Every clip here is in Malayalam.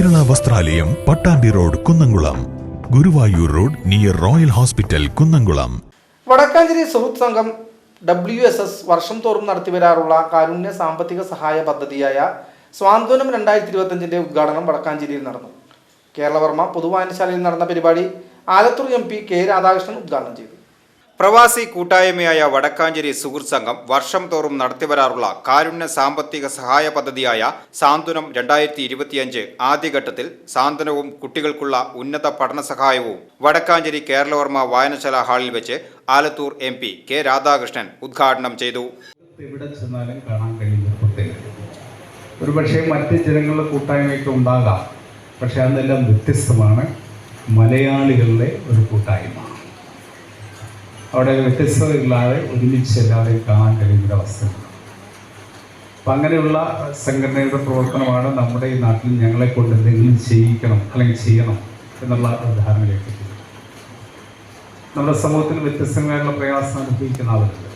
വസ്ത്രാലയം Pattambi road Kunnamkulam. Guruvayur road near Royal Hospital Kunnamkulam. Vadakkanchery സുഹൃത്ത് സംഘം ഡബ്ല്യു എസ് എസ് വർഷം തോറും നടത്തിവരാറുള്ള കാരുണ്യ സാമ്പത്തിക സഹായ പദ്ധതിയായ സ്വാന്തനം രണ്ടായിരത്തി ഇരുപത്തഞ്ചിന്റെ ഉദ്ഘാടനം വടക്കാഞ്ചേരിയിൽ നടന്നു. കേരളവർമ്മ പൊതുവായനശാലയിൽ നടന്ന പരിപാടി Alathur M P K Radhakrishnan ഉദ്ഘാടനം ചെയ്തു. പ്രവാസി കൂട്ടായ്മയായ വടക്കാഞ്ചേരി സുഹൃത്ത് സംഘം വർഷം തോറും നടത്തിവരാറുള്ള കാരുണ്യ സാമ്പത്തിക സഹായ പദ്ധതിയായ സാന്ത്വനം രണ്ടായിരത്തി ഇരുപത്തിയഞ്ച് ആദ്യഘട്ടത്തിൽ സാന്ത്വനവും കുട്ടികൾക്കുള്ള ഉന്നത പഠന സഹായവും വടക്കാഞ്ചേരി കേരളവർമ്മ വായനശാല ഹാളിൽ വെച്ച് Alathur M P K Radhakrishnan ഉദ്ഘാടനം ചെയ്തു. ഒരുപക്ഷെ മറ്റ് ജനങ്ങളുടെ കൂട്ടായ്മയൊക്കെ ഉണ്ടാകാം പക്ഷെ അതെല്ലാം വ്യത്യസ്തമാണ്. മലയാളികളുടെ ഒരു കൂട്ടായ്മ. അവിടെ വ്യത്യസ്തതകളില്ലാതെ ഒരുമിച്ച് എല്ലാവരെയും കാണാൻ കഴിയുന്ന അവസ്ഥ. അപ്പം അങ്ങനെയുള്ള സംഘടനയുടെ പ്രവർത്തനമാണ് നമ്മുടെ ഈ നാട്ടിൽ ഞങ്ങളെ കൊണ്ട് എന്തെങ്കിലും ചെയ്യിക്കണം അല്ലെങ്കിൽ ചെയ്യണം എന്നുള്ള ധാരണയിലേക്ക്. നമ്മുടെ സമൂഹത്തിൽ വ്യത്യസ്തമായുള്ള പ്രയാസം അനുഭവിക്കുന്ന ആളുകളുണ്ട്.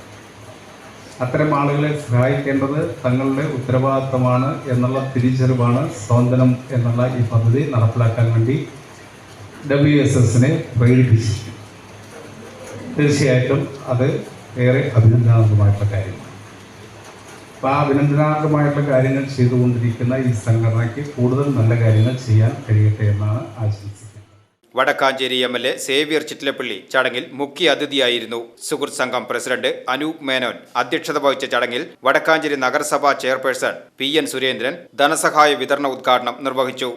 അത്തരം ആളുകളെ സഹായിക്കേണ്ടത് തങ്ങളുടെ ഉത്തരവാദിത്തമാണ് എന്നുള്ള തിരിച്ചറിവാണ് സ്വന്തനം എന്നുള്ള ഈ പദ്ധതി നടപ്പിലാക്കാൻ വേണ്ടി ഡബ്ല്യു എസ് എസിനെ പ്രേരിപ്പിച്ചിരിക്കുന്നത്. തീർച്ചയായിട്ടും അത് ഏറെ അഭിനന്ദനാർഹമായിട്ടുള്ള കാര്യമാണ് അപ്പോൾ ആ അഭിനന്ദനാർഹമായിട്ടുള്ള കാര്യങ്ങൾ ചെയ്തുകൊണ്ടിരിക്കുന്ന ഈ സംഘടനയ്ക്ക് കൂടുതൽ നല്ല കാര്യങ്ങൾ ചെയ്യാൻ കഴിയട്ടെ എന്നാണ് ആശംസിക്കുന്നത്. Vadakkanchery M L A Xavier Chittilappally ചടങ്ങിൽ മുഖ്യ അതിഥിയായിരുന്നു സുഹൃത്ത് സംഘം പ്രസിഡന്റ് അനൂപ് മേനോൻ. അധ്യക്ഷത വഹിച്ച ചടങ്ങിൽ വടക്കാഞ്ചേരി നഗരസഭാ ചെയർപേഴ്സൺ പി എൻ സുരേന്ദ്രൻ ധനസഹായ വിതരണ ഉദ്ഘാടനം നിർവഹിച്ചു.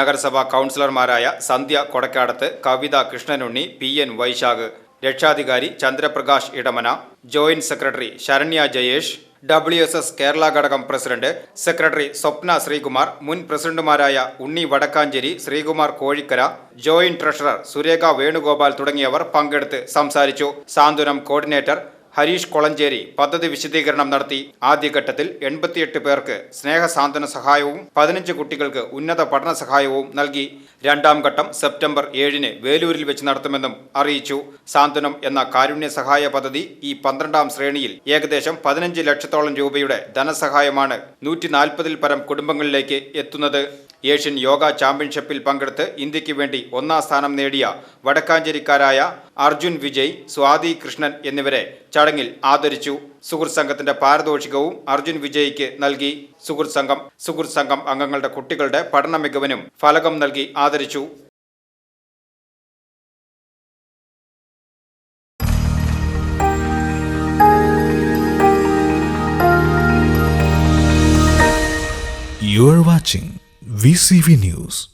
നഗരസഭാ കൗൺസിലർമാരായ സന്ധ്യ കൊടക്കാടത്ത് കവിത കൃഷ്ണനുണ്ണി പി എൻ വൈശാഖ്. രക്ഷാധികാരി Chandraprakash Edamana joint secretary Saranya Jayesh W S S Kerala ഘടകം പ്രസിഡന്റ് സെക്രട്ടറി സ്വപ്ന ശ്രീകുമാർ മുൻ പ്രസിഡന്റുമാരായ ഉണ്ണി വടക്കാഞ്ചേരി ശ്രീകുമാർ കോഴിക്കര ജോയിന്റ് ട്രഷറർ സുരേഖ വേണുഗോപാൽ തുടങ്ങിയവർ പങ്കെടുത്ത് സംസാരിച്ചു. സാന്ത്വനം കോർഡിനേറ്റർ ഹരീഷ് കൊളഞ്ചേരി പദ്ധതി വിശദീകരണം നടത്തി. ആദ്യഘട്ടത്തിൽ എൺപത്തിയെട്ട് പേർക്ക് സ്നേഹസാന്ത്വന സഹായവും പതിനഞ്ച് കുട്ടികൾക്ക് ഉന്നത പഠന സഹായവും നൽകി. രണ്ടാം ഘട്ടം സെപ്റ്റംബർ ഏഴിന് വേലൂരിൽ വെച്ച് നടത്തുമെന്നും അറിയിച്ചു. സാന്ത്വനം എന്ന കാരുണ്യ സഹായ പദ്ധതി ഈ പന്ത്രണ്ടാം ശ്രേണിയിൽ ഏകദേശം പതിനഞ്ച് ലക്ഷത്തോളം രൂപയുടെ ധനസഹായമാണ് നൂറ്റി നാൽപ്പതിൽ പരം കുടുംബങ്ങളിലേക്ക് എത്തുന്നത്. ഏഷ്യൻ യോഗ ചാമ്പ്യൻഷിപ്പിൽ പങ്കെടുത്ത് ഇന്ത്യയ്ക്ക് വേണ്ടി ഒന്നാം സ്ഥാനം നേടിയ വടക്കാഞ്ചേരിക്കാരായ അർജുൻ വിജയ് സ്വാതി കൃഷ്ണൻ എന്നിവരെ ചടങ്ങിൽ ആദരിച്ചു. സുഹൃത് സംഘത്തിന്റെ പാരിതോഷികവും അർജുൻ വിജയ്ക്ക് നൽകി. സുഹൃത് സംഘം സുഹൃത് സംഘം അംഗങ്ങളുടെ കുട്ടികളുടെ പഠന മികവിനും ഫലകം നൽകി ആദരിച്ചു. You are watching VCV News.